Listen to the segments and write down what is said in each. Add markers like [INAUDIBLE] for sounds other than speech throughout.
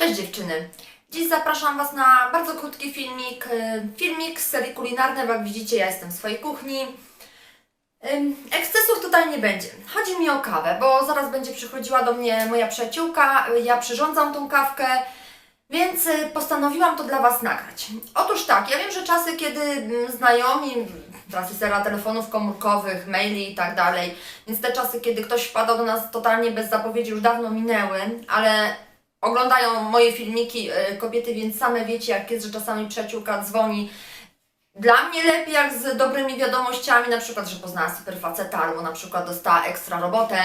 Cześć dziewczyny! Dziś zapraszam Was na bardzo krótki filmik. y, Filmik z serii kulinarnej, jak widzicie ja jestem w swojej kuchni. Ekscesów tutaj nie będzie. Chodzi mi o kawę, bo zaraz będzie przychodziła do mnie moja przyjaciółka, ja przyrządzam tą kawkę, więc y, postanowiłam to dla Was nagrać. Otóż tak, ja wiem, że czasy, kiedy mm, znajomi, teraz jest era telefonów komórkowych, maili i tak dalej, więc te czasy, kiedy ktoś wpadał do nas totalnie bez zapowiedzi już dawno minęły, ale oglądają moje filmiki y, kobiety, więc same wiecie, jak jest, że czasami przyjaciółka dzwoni. Dla mnie lepiej jak z dobrymi wiadomościami, na przykład, że poznała super faceta, albo na przykład dostała ekstra robotę.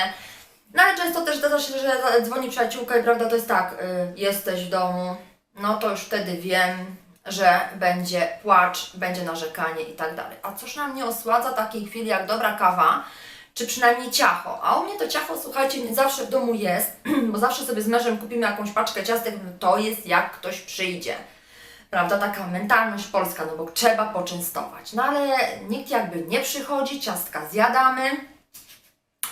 No ale często też zdarza się, że dzwoni przyjaciółka i prawda to jest tak, y, jesteś w domu, no to już wtedy wiem, że będzie płacz, będzie narzekanie i tak dalej. A cóż nam nie osładza takiej chwili jak dobra kawa, czy przynajmniej ciacho. A u mnie to ciacho, słuchajcie, nie zawsze w domu jest, [CLEARS THROAT] bo zawsze sobie z mężem kupimy jakąś paczkę ciastek, to jest jak ktoś przyjdzie. Prawda, taka mentalność polska, no bo trzeba poczęstować. No ale nikt jakby nie przychodzi, ciastka zjadamy.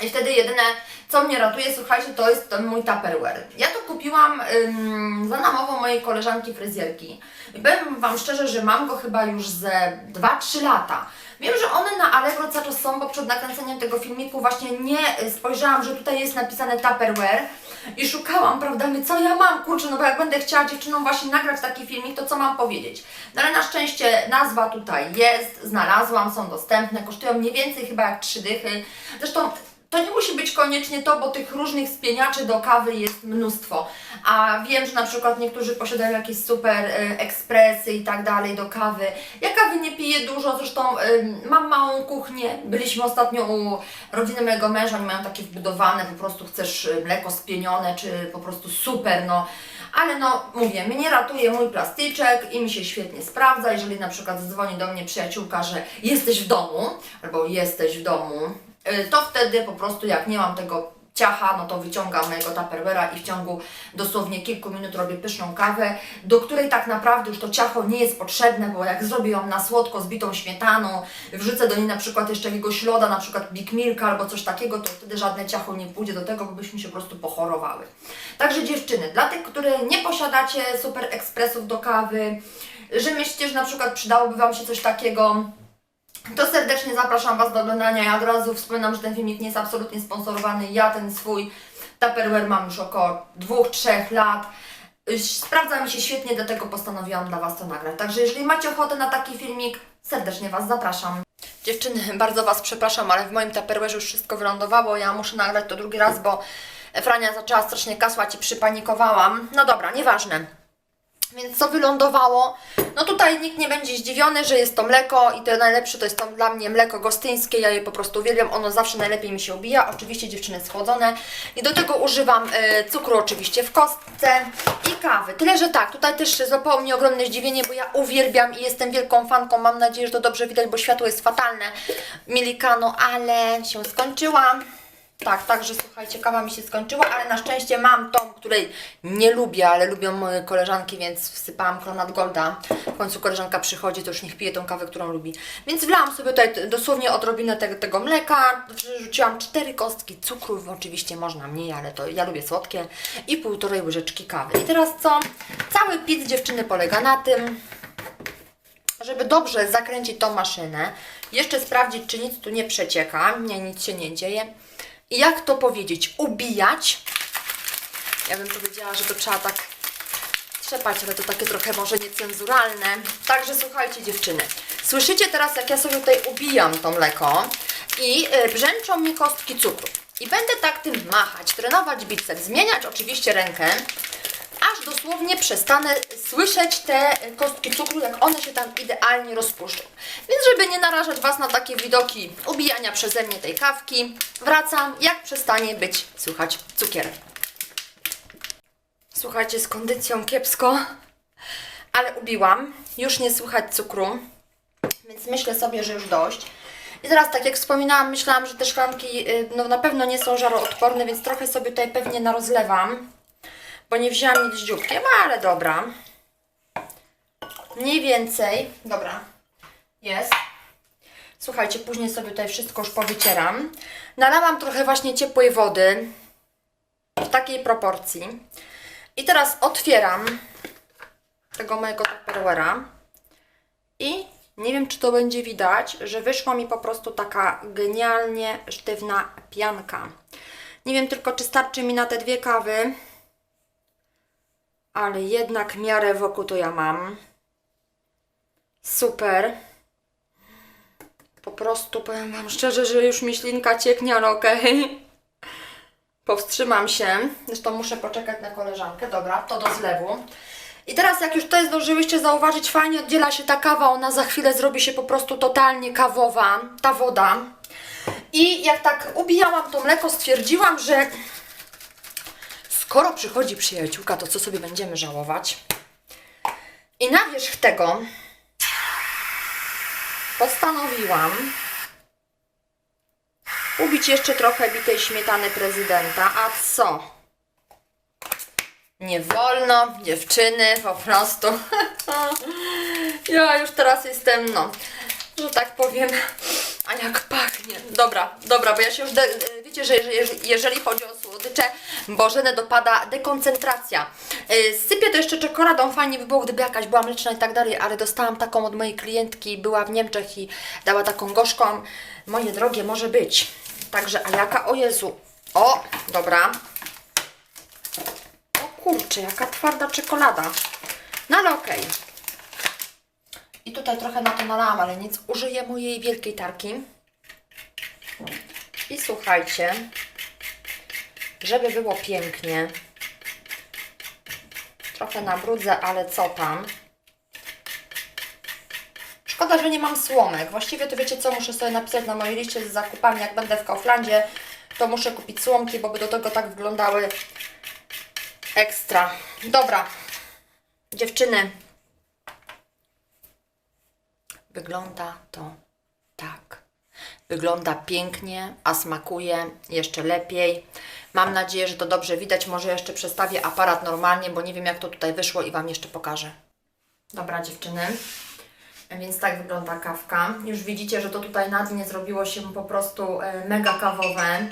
I wtedy jedyne, co mnie ratuje, słuchajcie, to jest ten mój Tupperware. Ja to kupiłam ym, za namową mojej koleżanki fryzjerki. I powiem Wam szczerze, że mam go chyba już ze 2-3 lata. Wiem, że one na Allegro cały czas są, bo przed nakręceniem tego filmiku właśnie nie y, spojrzałam, że tutaj jest napisane Tupperware i szukałam, prawda, my co ja mam, kurczę, no bo jak będę chciała dziewczynom właśnie nagrać taki filmik, to co mam powiedzieć? No ale na szczęście nazwa tutaj jest, znalazłam, są dostępne, kosztują mniej więcej chyba jak trzy dychy. Zresztą to nie musi być koniecznie to, bo tych różnych spieniaczy do kawy jest mnóstwo. A wiem, że na przykład niektórzy posiadają jakieś super y, ekspresy i tak dalej do kawy. Ja kawy nie piję dużo, zresztą y, mam małą kuchnię. Byliśmy ostatnio u rodziny mojego męża, oni mają takie wbudowane, po prostu chcesz y, mleko spienione, czy po prostu super, no. Ale no, mówię, mnie ratuje mój plastyczek i mi się świetnie sprawdza. Jeżeli na przykład dzwoni do mnie przyjaciółka, że jesteś w domu, albo jesteś w domu, to wtedy po prostu jak nie mam tego ciacha, no to wyciągam mojego Tupperware'a i w ciągu dosłownie kilku minut robię pyszną kawę, do której tak naprawdę już to ciacho nie jest potrzebne, bo jak zrobię ją na słodko z bitą śmietaną, wrzucę do niej na przykład jeszcze jakiegoś loda, na przykład Big Milka albo coś takiego, to wtedy żadne ciacho nie pójdzie do tego, bo byśmy się po prostu pochorowały. Także dziewczyny, dla tych, które nie posiadacie super ekspresów do kawy, że myślicie, że na przykład przydałoby Wam się coś takiego, to serdecznie zapraszam Was do oglądania. Ja od razu wspominam, że ten filmik nie jest absolutnie sponsorowany. Ja ten swój Tupperware mam już około 2-3 lat. Sprawdza mi się świetnie, dlatego postanowiłam dla Was to nagrać. Także jeżeli macie ochotę na taki filmik, serdecznie Was zapraszam. Dziewczyny, bardzo Was przepraszam, ale w moim Tupperware'ze już wszystko wylądowało. Ja muszę nagrać to drugi raz, bo Frania zaczęła strasznie kasłać i przypanikowałam. No dobra, nieważne. Więc co wylądowało? No tutaj nikt nie będzie zdziwiony, że jest to mleko i to najlepsze to jest dla mnie mleko gostyńskie. Ja je po prostu uwielbiam, ono zawsze najlepiej mi się ubija. Oczywiście dziewczyny schłodzone. I do tego używam e, cukru oczywiście w kostce i kawy. Tyle, że tak, tutaj też złapało mnie ogromne zdziwienie, bo ja uwielbiam i jestem wielką fanką. Mam nadzieję, że to dobrze widać, bo światło jest fatalne. Milikano, ale się skończyła. Tak, także słuchajcie, kawa mi się skończyła, ale na szczęście mam tą, której nie lubię, ale lubią moje koleżanki, więc wsypałam Kronat Golda. W końcu koleżanka przychodzi, to już niech pije tą kawę, którą lubi. Więc wlałam sobie tutaj dosłownie odrobinę tego, mleka, wrzuciłam cztery kostki cukru, oczywiście można mniej, ale to ja lubię słodkie i półtorej łyżeczki kawy. I teraz co? Cały pizz dziewczyny polega na tym, żeby dobrze zakręcić tą maszynę, jeszcze sprawdzić, czy nic tu nie przecieka, nie, nic się nie dzieje. Jak to powiedzieć? Ubijać. Ja bym powiedziała, że to trzeba tak trzepać, ale to takie trochę może niecenzuralne. Także słuchajcie dziewczyny, słyszycie teraz jak ja sobie tutaj ubijam to mleko i y, brzęczą mi kostki cukru. I będę tak tym machać, trenować biceps, zmieniać oczywiście rękę, aż dosłownie przestanę słyszeć te kostki cukru, jak one się tam idealnie rozpuszczą. Więc żeby nie narażać Was na takie widoki ubijania przeze mnie tej kawki, wracam, jak przestanie być słychać cukier. Słuchajcie, z kondycją kiepsko, ale ubiłam. Już nie słychać cukru, więc myślę sobie, że już dość. I teraz, tak jak wspominałam, myślałam, że te szklanki y, no, na pewno nie są żaroodporne, więc trochę sobie tutaj pewnie narozlewam bo nie wzięłam nic z dzióbkiem, ale dobra. Mniej więcej, dobra, jest. Słuchajcie, później sobie tutaj wszystko już powycieram. Nalałam trochę właśnie ciepłej wody w takiej proporcji. I teraz otwieram tego mojego Tupperware'a i nie wiem, czy to będzie widać, że wyszła mi po prostu taka genialnie sztywna pianka. Nie wiem tylko, czy starczy mi na te dwie kawy, ale jednak miarę wokół to ja mam. Super. Po prostu powiem Wam szczerze, że już mi ślinka cieknie, ale okej. Powstrzymam się. Zresztą muszę poczekać na koleżankę. Dobra, to do zlewu. I teraz jak już tutaj zdążyłyście zauważyć, fajnie oddziela się ta kawa, ona za chwilę zrobi się po prostu totalnie kawowa, ta woda. I jak tak ubijałam to mleko, stwierdziłam, że skoro przychodzi przyjaciółka, to co sobie będziemy żałować? I na wierzch tego postanowiłam ubić jeszcze trochę bitej śmietany prezydenta. A co? Nie wolno, dziewczyny, po prostu. [LAUGHS] ja już teraz jestem, no, że tak powiem, a jak pachnie. Dobra, dobra, bo ja się już, wiecie, że jeżeli, jeżeli chodzi o słodycze, Bożenę dopada dekoncentracja. Yy, Sypię to jeszcze czekoladą, fajnie by było, gdyby jakaś była mleczna i tak dalej, ale dostałam taką od mojej klientki, była w Niemczech i dała taką gorzką. Moje drogie, może być. Także, a jaka, o Jezu. O, dobra. O kurczę, jaka twarda czekolada. No ale okej. I tutaj trochę na to nalałam, ale nic. Użyję mojej wielkiej tarki. I słuchajcie, żeby było pięknie. Trochę nabrudzę, ale co tam. Szkoda, że nie mam słomek. Właściwie to wiecie co, muszę sobie napisać na mojej liście z zakupami, jak będę w Kauflandzie, to muszę kupić słomki, bo by do tego tak wyglądały ekstra. Dobra, dziewczyny, wygląda to tak. Wygląda pięknie, a smakuje jeszcze lepiej. Mam nadzieję, że to dobrze widać. Może jeszcze przestawię aparat normalnie, bo nie wiem jak to tutaj wyszło i Wam jeszcze pokażę. Dobra dziewczyny, więc tak wygląda kawka. Już widzicie, że to tutaj na dnie zrobiło się po prostu e, mega kawowe.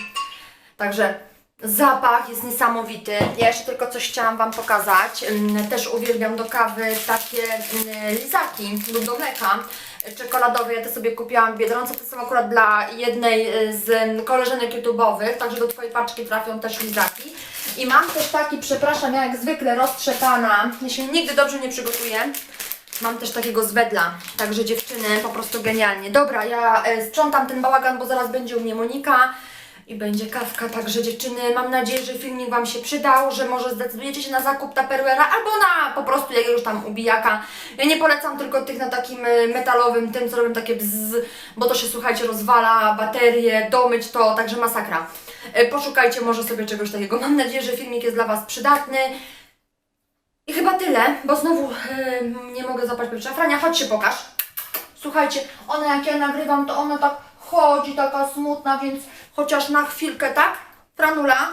Także zapach jest niesamowity. Ja jeszcze tylko coś chciałam Wam pokazać. Ym, Też uwielbiam do kawy takie ym, lizaki lub do mleka y, czekoladowe. Ja te sobie kupiłam w Biedronce. To są akurat dla jednej y, z ym, koleżanek YouTube'owych, także do Twojej paczki trafią też lizaki. I mam też taki, przepraszam, ja jak zwykle roztrzepana. Ja się nigdy dobrze nie przygotuję. Mam też takiego z wedla, także dziewczyny, po prostu genialnie. Dobra, ja e, sprzątam ten bałagan, bo zaraz będzie u mnie Monika i będzie kawka, także dziewczyny, mam nadzieję, że filmik Wam się przydał, że może zdecydujecie się na zakup Tupperware'a albo na po prostu jakiegoś tam ubijaka. Ja nie polecam tylko tych na takim e, metalowym, tym co robią takie bzz, bo to się słuchajcie rozwala, baterie, domyć to, także masakra. E, Poszukajcie może sobie czegoś takiego. Mam nadzieję, że filmik jest dla Was przydatny. I chyba tyle, bo znowu yy, nie mogę zapać powietrza. Frania, chodź się pokaż. Słuchajcie, ona jak ja nagrywam, to ona tak chodzi, taka smutna, więc chociaż na chwilkę, tak? Franula,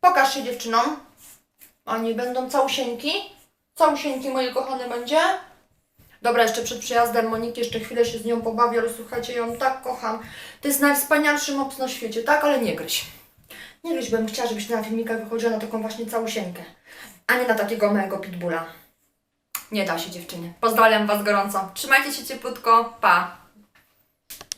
pokaż się dziewczynom. Oni będą całusieńki. Całusieńki moje kochane będzie. Dobra, jeszcze przed przyjazdem Moniki jeszcze chwilę się z nią pobawię, ale słuchajcie, ją tak kocham. To jest najwspanialszy mops na świecie, tak? Ale nie gryź. Nie gryź, bym chciała, żebyś na filmikach wychodziła na taką właśnie całusieńkę, a nie na takiego małego pitbulla. Nie da się dziewczyny. Pozdrawiam Was gorąco. Trzymajcie się cieplutko. Pa!